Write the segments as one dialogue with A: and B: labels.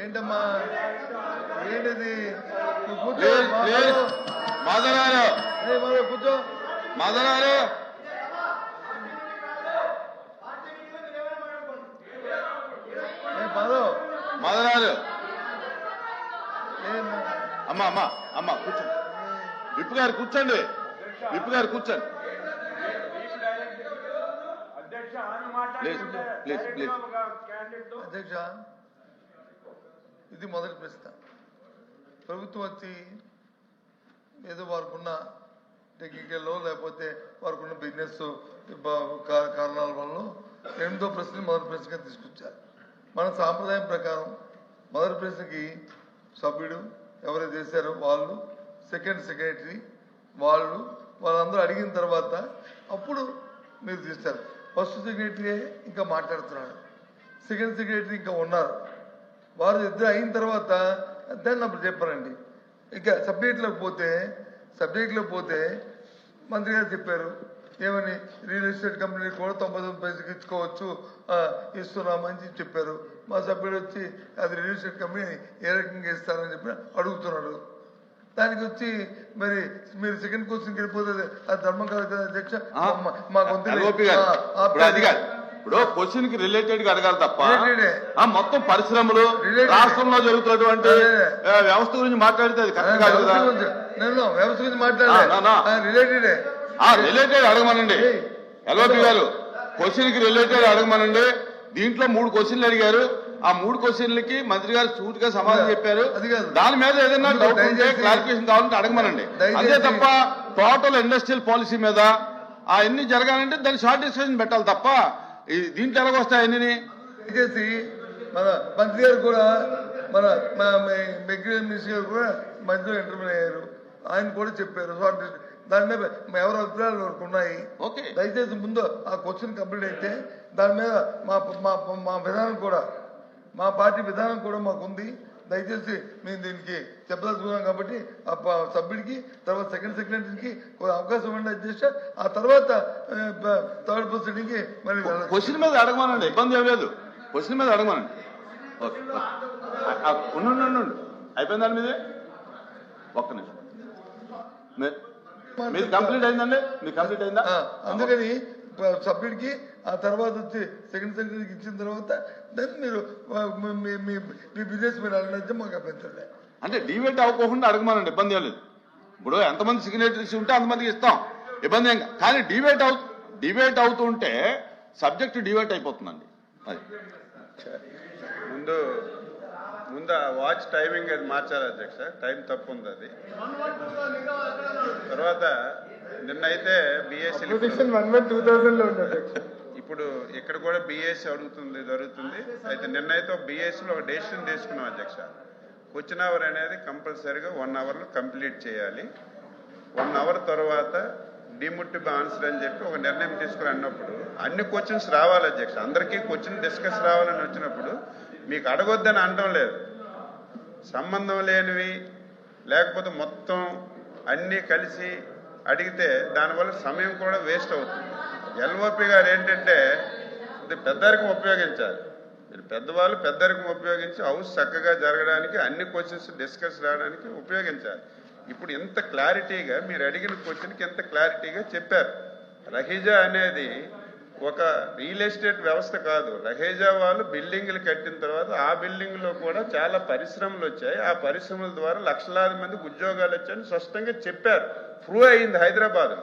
A: ఏంటమ్మా? ఏంటిది? నువ్వు కూర్చో
B: మదనారు
A: ఏం
B: అమ్మ అమ్మ అమ్మ కూర్చోండి విప్పు గారు కూర్చోండి. విప్పు గారు కూర్చోండి. ప్లీజ్, ప్లీజ్,
A: అధ్యక్ష. ఇది మొదటి ప్రశ్న. ప్రభుత్వం వచ్చి ఏదో వారికున్న టెక్నికల్లో లేకపోతే వారికున్న బిజినెస్ కారణాల వల్ల ఎనిమిదో ప్రశ్న మొదటి ప్రశ్నగా తీసుకొచ్చారు. మన సాంప్రదాయం ప్రకారం మొదటి ప్రశ్నకి సభ్యుడు ఎవరైతే చేశారో వాళ్ళు సెకండ్ సెక్రటరీ వాళ్ళు వాళ్ళందరూ అడిగిన తర్వాత అప్పుడు మీరు తీస్తారు. ఫస్ట్ సెక్రటరీ ఇంకా మాట్లాడుతున్నాడు సెకండ్ సెక్రటరీ ఇంకా ఉన్నారు. వారు ఇద్దరు అయిన తర్వాత దాన్ని అప్పుడు చెప్పారండి. ఇక సబ్జెక్ట్లోకి పోతే సబ్జెక్ట్లోకి పోతే మంత్రి గారు చెప్పారు ఏమని రియల్ ఎస్టేట్ కంపెనీ కూడా తొంభై తొమ్మిది పైసలకి ఇచ్చుకోవచ్చు ఇస్తున్నామని చెప్పి చెప్పారు. మా సభ్యుడు వచ్చి అది రియల్ ఎస్టేట్ కంపెనీ ఏ రకంగా ఇస్తారని చెప్పి అడుగుతున్నాడు. దానికి వచ్చి మరి మీరు సెకండ్ క్వశ్చన్కి వెళ్ళిపోతే అది ధర్మం కాదు కదా అధ్యక్ష మా-
B: గారు ఇప్పుడు క్వశ్చన్కి రిలేటెడ్గా అడగాలి తప్ప. ఆ మొత్తం పరిశ్రమలు. రాష్ట్రంలో జరుగుతున్నటువంటి వ్యవస్థ గురించి మాట్లాడితే అది కరెక్ట్ కాదు కదా?
A: వ్యవస్థ గురించి. నేను వ్యవస్థ రిలేటెడే
B: ఆ రిలేటెడ్ అడగమనండి. ఎల్ఓపి గారు. క్వశ్చన్కి రిలేటెడ్ అడగమనండి. దీంట్లో మూడు క్వశ్చన్లు అడిగారు. ఆ మూడు క్వశ్చన్లకి మంత్రి గారు సూట్గా సమాధానం చెప్పారు. దాని మీద ఏదైనా డౌట్ ఉంటే క్లారిఫికేషన్ కావాలంటే అడగమనండి. అంతే తప్ప టోటల్ ఇండస్ట్రియల్ పాలసీ మీద ఆ ఎన్ని జరగాలంటే దాన్ని షార్ట్ డిస్కషన్ పెట్టాలి తప్ప దీంట్లో ఎలాగొస్తాయి అన్ని
A: దయచేసి మన మంత్రి గారు కూడా మన మెగ్రీన్ మినిస్టర్ గారు కూడా మధ్యలో ఇంటర్వ్యూ అయ్యారు. ఆయన కూడా చెప్పారు. లిస్ట్. దాని మీద ఎవరి అభిప్రాయాలు వరకు ఉన్నాయి?
B: ఓకే.
A: దయచేసి ముందు ఆ క్వశ్చన్ కంప్లీట్ అయితే దాని మీద మా మా మా విధానం కూడా మా పార్టీ విధానం కూడా మాకు ఉంది దయచేసి మేము దీనికి చెప్పదలుచుకున్నాం కాబట్టి ఆ సభ్యుడికి తర్వాత సెకండ్ సెక్రటరీకి అవకాశం ఇవ్వండి అధ్యక్ష ఆ తర్వాత థర్డ్ మళ్ళీ వెళ్ళచ్చు.
B: క్వశ్చన్ మీద అడగమనండి ఇబ్బంది ఏం లేదు. క్వశ్చన్ మీద అడగమనండి. ఉండు ఉండు, ఉండు, ఉండు. అయిపోయిందా మీది? ఒక్క నిమిషం. మీ- మీది కంప్లీట్ అయిందండి? మీది కంప్లీట్ అయిందా?
A: అందుకని సభ్యుడికి ఆ తర్వాత వచ్చి సెకండ్ సెక్రటరీకి ఇచ్చిన తర్వాత దాన్ని మీరు మీ- మీ- మీ మీ బిజినెస్ మీరు అడిగితే మాకు అభ్యంతరం
B: అంటే డివేట్ అవ్వకుండా అడగమనండి ఇబ్బంది ఏం లేదు. ఇప్పుడు ఎంతమంది సిగ్నేటరీస్ ఉంటే అంతమందికి ఇస్తాం ఇబ్బంది ఏం. కానీ డివేట్ అవు డివేట్ అవుతుంటే సబ్జెక్ట్ డివేట్ అయిపోతుందండి. అది.
C: ముందు ముందు ఆ వాచ్ టైమింగ్ అది మార్చాలి అధ్యక్ష టైం తప్పు ఉంది అది. తర్వాత నిన్నైతే బిఎస్సి
D: వన్ వన్ టూ థౌసండ్లో ఉంది
C: ఇప్పుడు ఇక్కడ కూడా బీఎస్సీ అడుగుతుంది జరుగుతుంది అయితే నిన్నైతే ఒక బిఎస్సిలో ఒక డెసిషన్ తీసుకున్నాం అధ్యక్ష. క్వశ్చన్ అవర్ అనేది కంపల్సరీగా వన్ అవర్లో కంప్లీట్ చేయాలి. వన్ అవర్ తర్వాత డిముట్టిబ్ ఆన్సర్ అని చెప్పి ఒక నిర్ణయం తీసుకుని అన్నప్పుడు అన్ని క్వశ్చన్స్ రావాలి అధ్యక్ష. అందరికీ క్వశ్చన్ డిస్కస్ రావాలని వచ్చినప్పుడు మీకు అడగొద్దని అనడం లేదు. సంబంధం లేనివి లేకపోతే మొత్తం అన్నీ కలిసి అడిగితే దానివల్ల సమయం కూడా వేస్ట్ అవుతుంది. ఎల్ఓపి గారు ఏంటంటే ఇది పెద్దరికం ఉపయోగించాలి. మీరు పెద్దవాళ్ళు పెద్దరికం ఉపయోగించి హౌస్ చక్కగా జరగడానికి అన్ని క్వశ్చన్స్ డిస్కస్ రావడానికి ఉపయోగించాలి. ఇప్పుడు ఇంత క్లారిటీగా మీరు అడిగిన క్వశ్చన్కి ఎంత క్లారిటీగా చెప్పారు. రహీజా అనేది ఒక రియల్ ఎస్టేట్ వ్యవస్థ కాదు. రహేజా వాళ్ళు బిల్డింగ్లు కట్టిన తర్వాత ఆ బిల్డింగ్లో కూడా చాలా పరిశ్రమలు వచ్చాయి. ఆ పరిశ్రమల ద్వారా లక్షలాది మందికి ఉద్యోగాలు వచ్చాయని స్పష్టంగా చెప్పారు. ప్రూవ్ అయింది హైదరాబాద్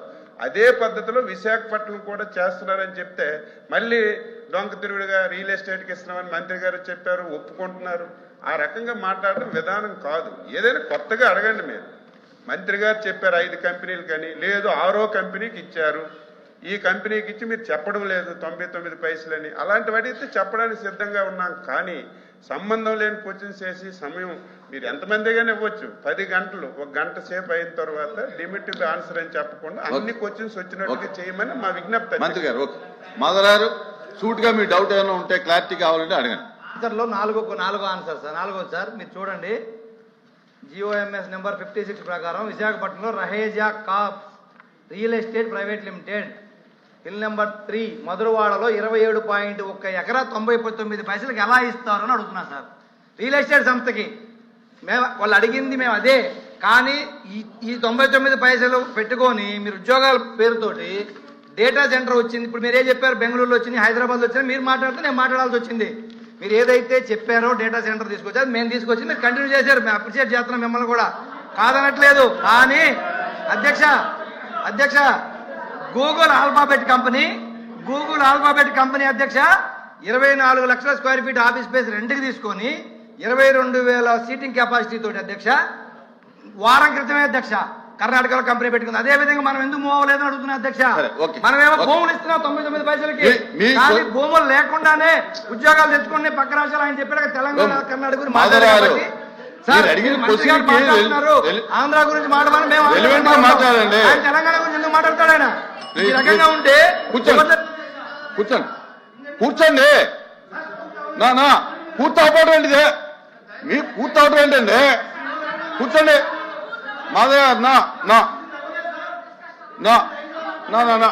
C: అదే పద్ధతిలో విశాఖపట్నం కూడా చేస్తున్నారని చెప్తే మళ్ళీ దొంగ తిరుగుడుగా రియల్ ఎస్టేట్కి ఇస్తున్నామని మంత్రి గారు చెప్పారు ఒప్పుకుంటున్నారు. ఆ రకంగా మాట్లాడడం విధానం కాదు. ఏదైనా కొత్తగా అడగండి మీరు. మంత్రి గారు చెప్పారు ఐదు కంపెనీలు కానీ లేదు ఆరో కంపెనీకి ఇచ్చారు. ఈ కంపెనీకి ఇచ్చి మీరు చెప్పడం లేదు తొంభై తొమ్మిది పైసలని. అలాంటివి అడిగితే చెప్పడానికి సిద్ధంగా ఉన్నాం. కానీ సంబంధం లేని క్వశ్చన్స్ వేసి సమయం మీరు ఎంతమందిగానే ఇవ్వచ్చు. పది గంటలు ఒక గంట సేపు అయిన తర్వాత లిమిటెడ్ ఆన్సర్ అని చెప్పకుండా అన్ని క్వశ్చన్స్ వచ్చినట్టుగా చేయమని మా విజ్ఞప్తి
B: మంత్రి గారు ఓకే. మాధవరారు సూట్గా మీ డౌట్ ఏమైనా ఉంటే క్లారిటీ కావాలంటే అడగండి.
E: ఆన్సర్లో నాలుగో నాలుగో ఆన్సర్ సార్ నాలుగో సార్ మీరు చూడండి. జిఓఎంఎస్ నెంబర్ ఫిఫ్టీ సిక్స్ ప్రకారం విశాఖపట్నంలో Raheja corp real estate private limited bill number three మధురవాడలో ఇరవై ఏడు పాయింట్ ఒక్క ఎకరా తొంభై తొమ్మిది పైసలకు ఎలా ఇస్తారు అని అడుగుతున్నా సార్. రియల్ ఎస్టేట్ సంస్థకి మేము వాళ్ళు అడిగింది మేము అదే. కానీ ఈ ఈ తొంభై తొమ్మిది పైసలు పెట్టుకొని మీరు ఉద్యోగాల పేరుతోటి డేటా సెంటర్ వచ్చింది. ఇప్పుడు మీరు ఏం చెప్పారు? బెంగళూరులో వచ్చింది హైదరాబాద్లో వచ్చింది మీరు మాట్లాడితే నేను మాట్లాడాల్సి వచ్చింది. మీరు ఏదైతే చెప్పారో డేటా సెంటర్ తీసుకొచ్చారు మేము తీసుకొచ్చి మీరు కంటిన్యూ చేశారు. మేము అప్రిషియేట్ చేస్తున్నాం మిమ్మల్ని కూడా. కాదనట్లేదు. కానీ అధ్యక్ష అధ్యక్ష Google Alphabet company Google Alphabet company అధ్యక్ష ఇరవై నాలుగు లక్షల స్క్వేర్ ఫీట్ ఆఫీస్ స్పేస్ రెంట్కి తీసుకొని ఇరవై రెండు వేల సీటింగ్ కెపాసిటీ తోటి అధ్యక్ష వారం క్రితమే అధ్యక్ష కర్ణాటకలో కంపెనీ పెట్టుకుంది అదే విధంగా మనం ఎందుకు మూవ్ అవ్వలేదని అడుగుతున్నా అధ్యక్ష. మనమేమో. భూములు ఇస్తున్నాం తొమ్మిది తొమ్మిది పైసలకి కానీ భూములు లేకుండానే ఉద్యోగాలు తెచ్చుకుని పక్క రాష్ట్రాలు ఆయన చెప్పారు తెలంగాణ కర్ణాటక గురించి మాట్లాడారు ఆంధ్ర గురించి మాట్లాడమని మేము
B: మాట్లాడండి.
E: తెలంగాణ గురించి ఎందుకు మాట్లాడతాడు ఆయన? ఈ
B: ప్లీజ్,
E: రకంగా
B: ప్లీజ్.
E: ఉంటే
B: కూర్చోండి. కూర్చోండి. కూర్చోండి. నా నా పూర్తి అవడం ఏంటిదే? మీ పూర్తి అవడం ఏంటండి? కూర్చోండి. మాదయ్య నా నా నా నా నా నా.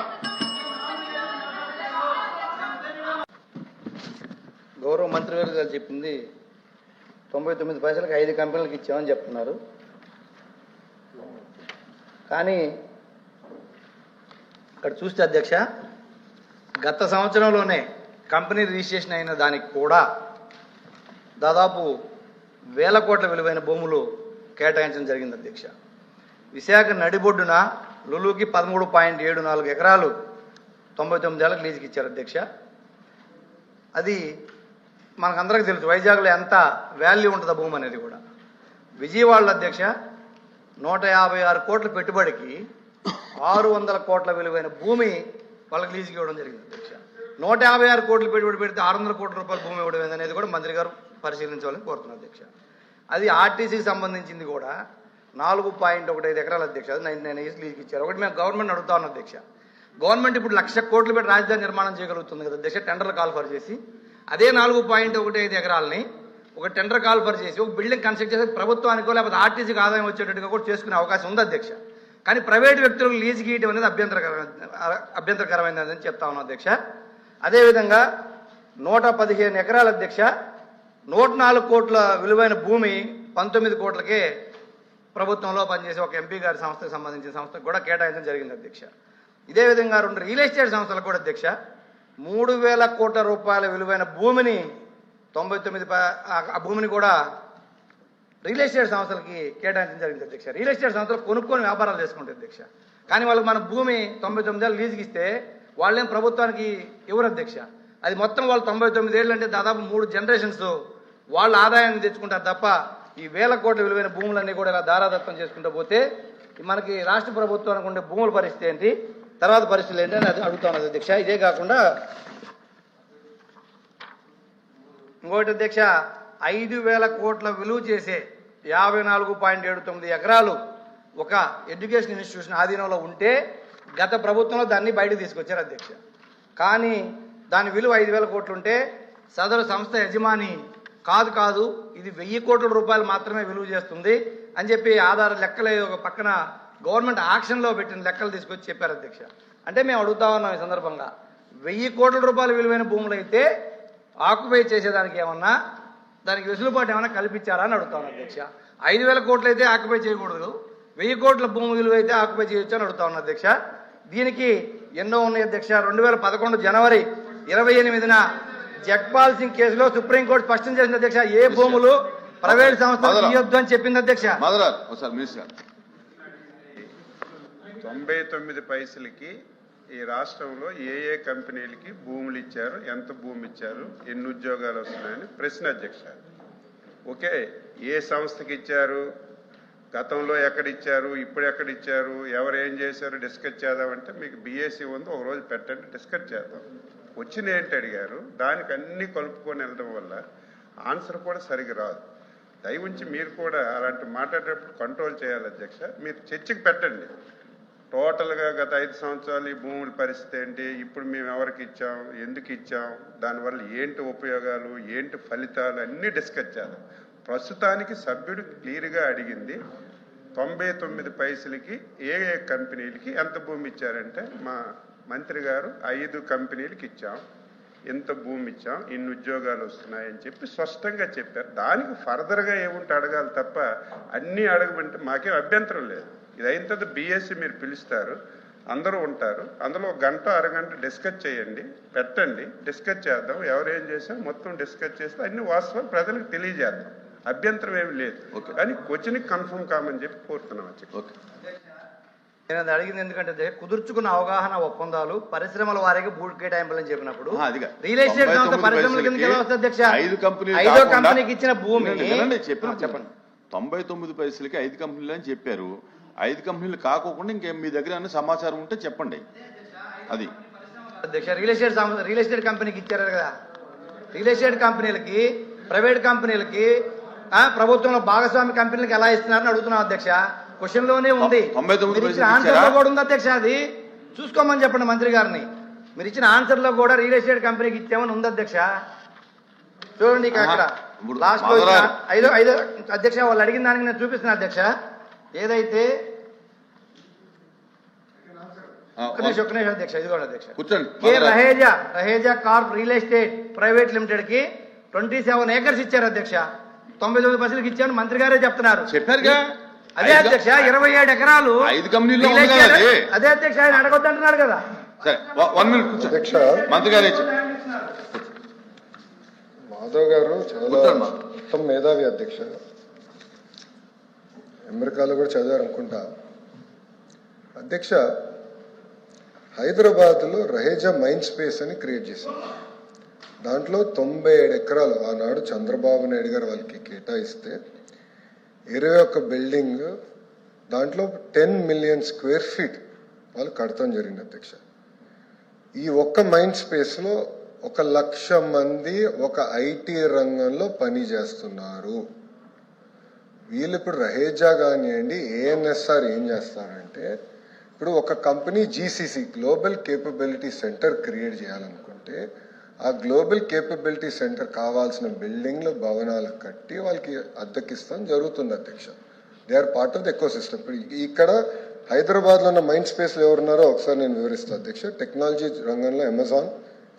E: గౌరవ మంత్రి గారు గారు చెప్పింది తొంభై తొమ్మిది పైసలకు ఐదు కంపెనీలకు ఇచ్చామని చెప్తున్నారు. కానీ ఇక్కడ చూస్తే అధ్యక్ష గత సంవత్సరంలోనే కంపెనీ రిజిస్ట్రేషన్ అయిన దానికి కూడా దాదాపు వేల కోట్ల విలువైన భూములు కేటాయించడం జరిగింది అధ్యక్ష. విశాఖ నడిబొడ్డున లులుకి పదమూడు పాయింట్ ఏడు నాలుగు ఎకరాలు తొంభై తొమ్మిది ఏళ్ళకి లీజుకి ఇచ్చారు అధ్యక్ష. అది మనకందరికి తెలుసు వైజాగ్లో ఎంత వాల్యూ ఉంటుందో భూమి అనేది కూడా. విజయవాడ అధ్యక్ష నూట యాభై ఆరు కోట్ల పెట్టుబడికి ఆరు వందల కోట్ల విలువైన భూమి వాళ్ళకి లీజుకి ఇవ్వడం జరిగింది అధ్యక్ష. నూట యాభై ఆరు కోట్లు పెట్టుబడి పెడితే ఆరు వందల కోట్ల రూపాయల భూమి ఇవ్వడం అనేది కూడా మంత్రి గారు పరిశీలించాలని కోరుతున్నారు అధ్యక్ష. అది ఆర్టీసీకి సంబంధించింది కూడా నాలుగు పాయింట్ ఒకటి ఐదు ఎకరాల అధ్యక్ష అది నైన్ నైన్ ఇయర్స్ లీజుకి ఇచ్చారు. ఒకటి మేము గవర్నమెంట్ అడుగుతా ఉన్నాం అధ్యక్ష. గవర్నమెంట్ ఇప్పుడు లక్ష కోట్లు పెట్టి రాజధాని నిర్మాణం చేయగలుగుతుంది కదా అధ్యక్ష టెండర్లు కాల్ఫర్ చేసి అదే నాలుగు పాయింట్ ఒకటి ఐదు ఎకరాలని ఒక టెండర్ కాల్ఫర్ చేసి ఒక బిల్డింగ్ కన్స్ట్రక్ట్ చేసి ప్రభుత్వానికో లేకపోతే ఆర్టీసీకి ఆదాయం వచ్చేటట్టుగా కూడా చేసుకునే అవకాశం ఉంది అధ్యక్ష. కానీ ప్రైవేట్ వ్యక్తులకు లీజుకి గీయటం అనేది అభ్యంతరకరమైన అభ్యంతరకరమైనదని చెప్తా ఉన్నాం అధ్యక్ష. అదేవిధంగా నూట పదిహేను ఎకరాల అధ్యక్ష నూట నాలుగు కోట్ల విలువైన భూమి పంతొమ్మిది కోట్లకే ప్రభుత్వంలో పనిచేసే ఒక ఎంపీ గారి సంస్థకు సంబంధించిన సంస్థకు కూడా కేటాయించడం జరిగింది అధ్యక్ష. ఇదే విధంగా రెండు రియల్ ఎస్టేట్ సంస్థలకు కూడా అధ్యక్ష మూడు వేల కోట్ల రూపాయల విలువైన భూమిని తొంభై తొమ్మిది ఆ- ఆ భూమిని కూడా రియల్ ఎస్టేట్ సంస్థలకి కేటాయించడం జరిగింది అధ్యక్ష. రియల్ ఎస్టేట్ సంస్థలు కొనుక్కొని వ్యాపారాలు చేసుకుంటారు అధ్యక్ష. కానీ వాళ్ళకి మన భూమి తొంభై తొమ్మిది ఏళ్ళు లీజుకి ఇస్తే వాళ్ళేం ప్రభుత్వానికి ఇవ్వరు అధ్యక్ష. అది మొత్తం వాళ్ళు తొంభై తొమ్మిది ఏళ్ళు అంటే దాదాపు మూడు జనరేషన్స్ వాళ్ళ ఆదాయాన్ని తెచ్చుకుంటారు తప్ప ఈ వేల కోట్ల విలువైన భూములన్నీ కూడా ఇలా దారాదత్తం చేసుకుంటూ పోతే మనకి రాష్ట్ర ప్రభుత్వానికి ఉండే భూముల పరిస్థితి ఏంటి? తర్వాత పరిస్థితులు ఏంటి అది అడుగుతాను అధ్యక్ష. ఇదే కాకుండా ఇంకోటి అధ్యక్ష ఐదు వేల కోట్ల విలువ చేసే యాభై నాలుగు పాయింట్ ఏడు తొమ్మిది ఎకరాలు ఒక ఎడ్యుకేషన్ ఇన్స్టిట్యూషన్ ఆధీనంలో ఉంటే గత ప్రభుత్వంలో దాన్ని బయటకు తీసుకొచ్చారు అధ్యక్ష. కానీ దాని విలువ ఐదు వేల కోట్లు ఉంటే సదరు సంస్థ యజమాని కాదు కాదు ఇది వెయ్యి కోట్ల రూపాయలు మాత్రమే విలువ చేస్తుంది అని చెప్పి ఆధార లెక్కలే ఒక పక్కన గవర్నమెంట్ ఆక్షన్లో పెట్టిన లెక్కలు తీసుకొచ్చి చెప్పారు అధ్యక్ష. అంటే మేము అడుగుతా ఉన్నాం ఈ సందర్భంగా. వెయ్యి కోట్ల రూపాయల విలువైన భూములు అయితే ఆక్యుపై చేసేదానికి ఏమన్నా దానికి వెసులుబాటు ఏమైనా కల్పించారా అని అడుగుతాను అధ్యక్ష. ఐదు వేల కోట్లు అయితే ఆక్యుపై చేయకూడదు. వెయ్యి కోట్ల భూమి విలువ అయితే ఆక్యుపై చేయొచ్చు అని అడుగుతా ఉన్నా అధ్యక్ష. దీనికి ఎన్నో ఉన్నాయి అధ్యక్ష. రెండు వేల పదకొండు జనవరి ఇరవై ఎనిమిదిన జగ్పాల్ సింగ్ కేసులో సుప్రీంకోర్టు స్పష్టం చేసింది అధ్యక్ష ఏ భూములు ప్రైవేట్ సంస్థలు. ఇవ్వద్దు అని చెప్పింది అధ్యక్ష
B: మదరాజ్ ఒకసారి మినిస్టర్ గారు
C: తొంభై తొమ్మిది పైసలకి ఈ రాష్ట్రంలో ఏ ఏ కంపెనీలకి భూములు ఇచ్చారు ఎంత భూమి ఇచ్చారు ఎన్ని ఉద్యోగాలు వస్తున్నాయని ప్రశ్న అధ్యక్ష. ఓకే ఏ సంస్థకి ఇచ్చారు గతంలో ఎక్కడ ఇచ్చారు ఇప్పుడు ఎక్కడ ఇచ్చారు ఎవరు ఏం చేశారు డిస్కస్ చేద్దామంటే మీకు బీఎస్సీ ఉంది ఒక రోజు పెట్టండి డిస్కస్ చేద్దాం. వచ్చిన ఏంటి అడిగారు దానికి అన్నీ కలుపుకొని వెళ్ళడం వల్ల ఆన్సర్ కూడా సరిగ్గా రాదు. దయ ఉంచి మీరు కూడా అలాంటి మాట్లాడేటప్పుడు కంట్రోల్ చేయాలి అధ్యక్ష మీరు చర్చకి పెట్టండి. టోటల్గా గత ఐదు సంవత్సరాలు ఈ భూముల పరిస్థితి ఏంటి? ఇప్పుడు మేము ఎవరికి ఇచ్చాం? ఎందుకు ఇచ్చాం? దానివల్ల ఏంటి ఉపయోగాలు? ఏంటి ఫలితాలు? అన్నీ డిస్కస్ చేద్దాం. ప్రస్తుతానికి సభ్యుడు క్లియర్గా అడిగింది తొంభై తొమ్మిది పైసలకి ఏ ఏ కంపెనీలకి ఎంత భూమి ఇచ్చారంటే మా మంత్రి గారు ఐదు కంపెనీలకి ఇచ్చాం. ఇంత భూమి ఇచ్చాం ఇన్ని ఉద్యోగాలు వస్తున్నాయని చెప్పి స్పష్టంగా చెప్పారు. దానికి ఫర్దర్గా ఏముంటే అడగాలి తప్ప అన్నీ అడగమంటే మాకేం అభ్యంతరం లేదు. ఇది అయిన తర్వాత బీఎస్సీ మీరు పిలుస్తారు. అందరూ ఉంటారు. అందులో ఒక గంట అరగంట డిస్కస్ చేయండి. పెట్టండి. డిస్కస్ చేద్దాం. ఎవరేం చేశారు మొత్తం డిస్కస్ చేస్తే అన్ని వాస్తవాలు ప్రజలకు తెలియజేద్దాం. అభ్యంతరం ఏమి లేదు. కానీ క్వశ్చన్ కన్ఫర్మ్ కామని చెప్పి కోరుతున్నాం
B: ఓకే.
E: నేను అది అడిగింది ఎందుకంటే కుదుర్చుకున్న అవగాహన ఒప్పందాలు పరిశ్రమల వారికి భూ కేటాయింపులని చెప్పినప్పుడు. రియల్ ఎస్టేట్ సంస్థ
B: 99
E: పరిశ్రమల కిందకి ఎలా వస్తుంది అధ్యక్ష?
B: ఐదు
E: కంపెనీకి ఇచ్చిన భూమి. చెప్పండి.
B: తొంభై తొమ్మిది పైసలకి ఐదు కంపెనీలు అని చెప్పారు. ఐదు కంపెనీలు కాకోకుండా ఇంకేం మీ దగ్గర ఏమైనా సమాచారం ఉంటే చెప్పండి. అది.
E: అధ్యక్ష రియల్ ఎస్టేట్ రియల్ ఎస్టేట్ కంపెనీకి ఇచ్చారు కదా. రియల్ ఎస్టేట్ కంపెనీలకి ప్రైవేట్ కంపెనీలకి ప్రభుత్వంలో భాగస్వామి కంపెనీలకు ఎలా ఇస్తున్నారని అడుగుతున్నాం అధ్యక్ష. క్వశ్చన్లోనే ఉంది. ఆన్సర్? కూడా ఉంది అధ్యక్ష అది. చూసుకోమని చెప్పండి మంత్రి గారిని. మీరు ఇచ్చిన ఆన్సర్లో కూడా రియల్ ఎస్టేట్ కంపెనీకి ఇచ్చామని ఉంది అధ్యక్ష. చూడండి అక్కడ. లాస్ట్లో ఐదో ఐదో అధ్యక్ష వాళ్ళు అడిగిన దానికి నేను చూపిస్తున్నా అధ్యక్ష. ఏదైతే
B: ఆ,
E: ఒక్క నిమిషం ఒక్క నిమిషం అధ్యక్ష ఇదిగోండి అధ్యక్ష.
B: కూర్చోండి.
E: K Raheja Raheja corp real estate private లిమిటెడ్కి ట్వంటీ సెవెన్ ఏకర్స్ ఇచ్చారు అధ్యక్ష. తొంభై తొమ్మిది పర్సెంట్ ఇచ్చాను మంత్రి గారే చెప్తున్నారు.
B: చెప్పారుగా?
E: అదే అధ్యక్ష ఇరవై ఏడు ఎకరాలు
B: ఐదు
E: ఎస్టేట్-
B: అది.
E: అధ్యక్ష ఆయన అడగొద్దంటున్నారు కదా.
B: సరే వ- వన్ మినిట్ కూర్చోండి
F: అధ్యక్ష.
B: మంత్రి గారు ఇచ్చారు.
F: మాధవ్ గారు చాలా. ఉత్తమ మేధావి అధ్యక్ష. అమెరికాలో కూడా చదివారు అనుకుంటా అధ్యక్ష హైదరాబాద్లో రహేజా మైండ్ స్పేస్ అని క్రియేట్ చేశారు. దాంట్లో తొంభై ఏడు ఎకరాలు ఆనాడు చంద్రబాబు నాయుడు గారు వాళ్ళకి కేటాయిస్తే ఇరవై ఒక్క బిల్డింగ్ దాంట్లో టెన్ మిలియన్ స్క్వేర్ ఫీట్ వాళ్ళు కడతాం జరిగింది అధ్యక్ష. ఈ ఒక్క మైండ్ స్పేస్లో ఒక లక్ష మంది ఒక ఐటీ రంగంలో పని చేస్తున్నారు. వీళ్ళు ఇప్పుడు రహేజా కానివ్వండి ఏఎన్ఎస్ఆర్ ఏం చేస్తారంటే ఇప్పుడు ఒక company GCC global capability centre create చేయాలనుకుంటే ఆ గ్లోబల్ కేపబిలిటీ సెంటర్ కావాల్సిన బిల్డింగ్లు భవనాలు కట్టి వాళ్ళకి అద్దెకిస్తాం జరుగుతుంది అధ్యక్ష. They are part of the ecosystem ఇప్పుడు ఇక్కడ హైదరాబాద్లో ఉన్న మైండ్ స్పేస్లో ఎవరున్నారో ఒకసారి నేను వివరిస్తాను అధ్యక్ష. టెక్నాలజీ రంగంలో Amazon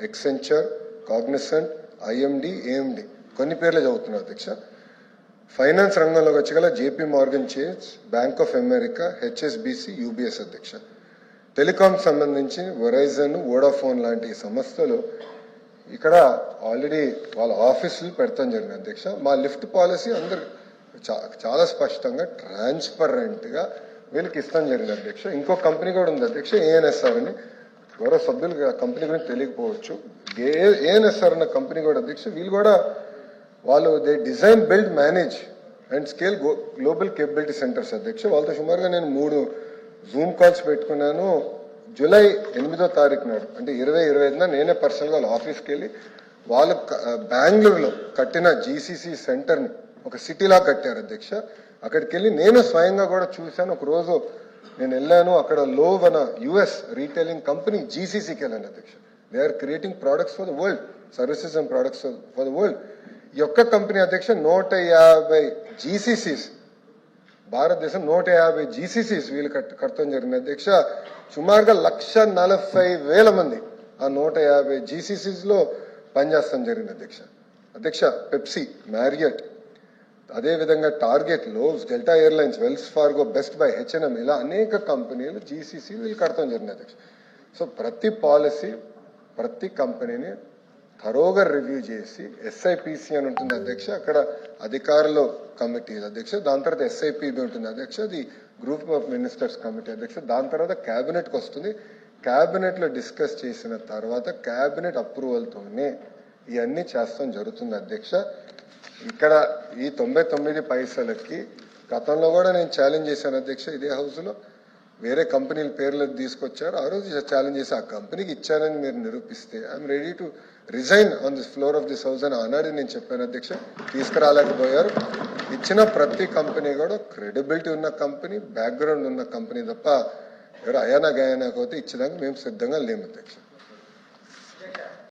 F: Accenture Cognizant IMD AMD కొన్ని పేర్లు చదువుతున్నారు అధ్యక్ష. ఫైనాన్స్ రంగంలోకి వచ్చి గల JP Morgan Chase bank of America HSBC UBS అధ్యక్ష. టెలికాం సంబంధించి వెరైజన్ వోడాఫోన్ లాంటి సంస్థలు ఇక్కడ ఆల్రెడీ వాళ్ళ ఆఫీసులు పెడతాం జరిగింది అధ్యక్ష. మా లిఫ్ట్ పాలసీ అందరు చాలా స్పష్టంగా ట్రాన్స్పరెంట్గా వీళ్ళకి ఇస్తాం జరిగింది అధ్యక్ష. ఇంకో కంపెనీ కూడా ఉంది అధ్యక్ష ఏఎన్ఎస్ఆర్ అని. గౌరవ సభ్యులు కంపెనీ గురించి తెలియకపోవచ్చు. ఏఎన్ఎస్ఆర్ అన్న కంపెనీ కూడా అధ్యక్ష వీళ్ళు కూడా వాళ్ళు they design build manage and scale global capability centres అధ్యక్ష. వాళ్ళతో సుమారుగా నేను మూడు జూమ్ కాల్స్ పెట్టుకున్నాను. జూలై ఎనిమిదో తారీఖు నాడు అంటే ఇరవై ఇరవై ఐదున నేనే పర్సనల్గా వాళ్ళ ఆఫీస్కి వెళ్ళి వాళ్ళు బెంగళూరులో కట్టిన జీసీసీ సెంటర్ని ఒక సిటీలా కట్టారు అధ్యక్ష. అక్కడికి వెళ్ళి నేను స్వయంగా కూడా చూశాను. ఒక రోజు నేను వెళ్ళాను. అక్కడ లో అన యుఎస్ రీటైలింగ్ కంపెనీ జీసీసీకి వెళ్ళాను అధ్యక్ష. They are creating products for the world services and products for the world ఈ యొక్క కంపెనీ అధ్యక్ష నూట యాభై జీసీసీస్ భారతదేశం నూట యాభై జీసీసీస్ వీళ్ళు కట్ కడతాం జరిగింది. అధ్యక్ష సుమారుగా లక్ష నలభై వేల మంది ఆ నూట యాభై జీసీసీస్లో పనిచేస్తాం జరిగింది అధ్యక్ష. అధ్యక్ష పెప్సీ మ్యారియట్ అదే విధంగా Target Lowe's Delta Airlines Wells Fargo Best Buy H and M ఇలా అనేక కంపెనీలు జీసీసీ వీళ్ళు కడతాం జరిగింది అధ్యక్ష. సో ప్రతి పాలసీ ప్రతి కంపెనీని థరోగా రివ్యూ చేసి ఎస్ఐపిసి అని ఉంటుంది అధ్యక్ష అక్కడ అధికారులు కమిటీ అధ్యక్ష దాని తర్వాత ఎస్ఐపిబి ఉంటుంది అధ్యక్ష అది గ్రూప్ ఆఫ్ మినిస్టర్స్ కమిటీ అధ్యక్ష దాని తర్వాత క్యాబినెట్కి వస్తుంది. క్యాబినెట్లో డిస్కస్ చేసిన తర్వాత క్యాబినెట్ అప్రూవల్తోనే ఇవన్నీ చేస్తాం జరుగుతుంది అధ్యక్ష. ఇక్కడ ఈ తొంభై తొమ్మిది పైసలకి గతంలో కూడా నేను ఛాలెంజ్ చేశాను అధ్యక్ష ఇదే హౌస్లో. వేరే కంపెనీల పేర్లు తీసుకొచ్చారు. ఆ రోజు ఛాలెంజ్ చేసి ఆ కంపెనీకి ఇచ్చానని మీరు నిరూపిస్తే I'm ready to resign on this floor of this house అని ఆనాడు నేను చెప్పాను అధ్యక్ష. తీసుకురాలేకపోయారు. ఇచ్చిన ప్రతి కంపెనీ కూడా క్రెడిబిలిటీ ఉన్న కంపెనీ బ్యాక్గ్రౌండ్ ఉన్న కంపెనీ తప్ప ఎవరు అయానా గయానా పోతే ఇచ్చేదానికి మేము సిద్ధంగా లేము అధ్యక్ష.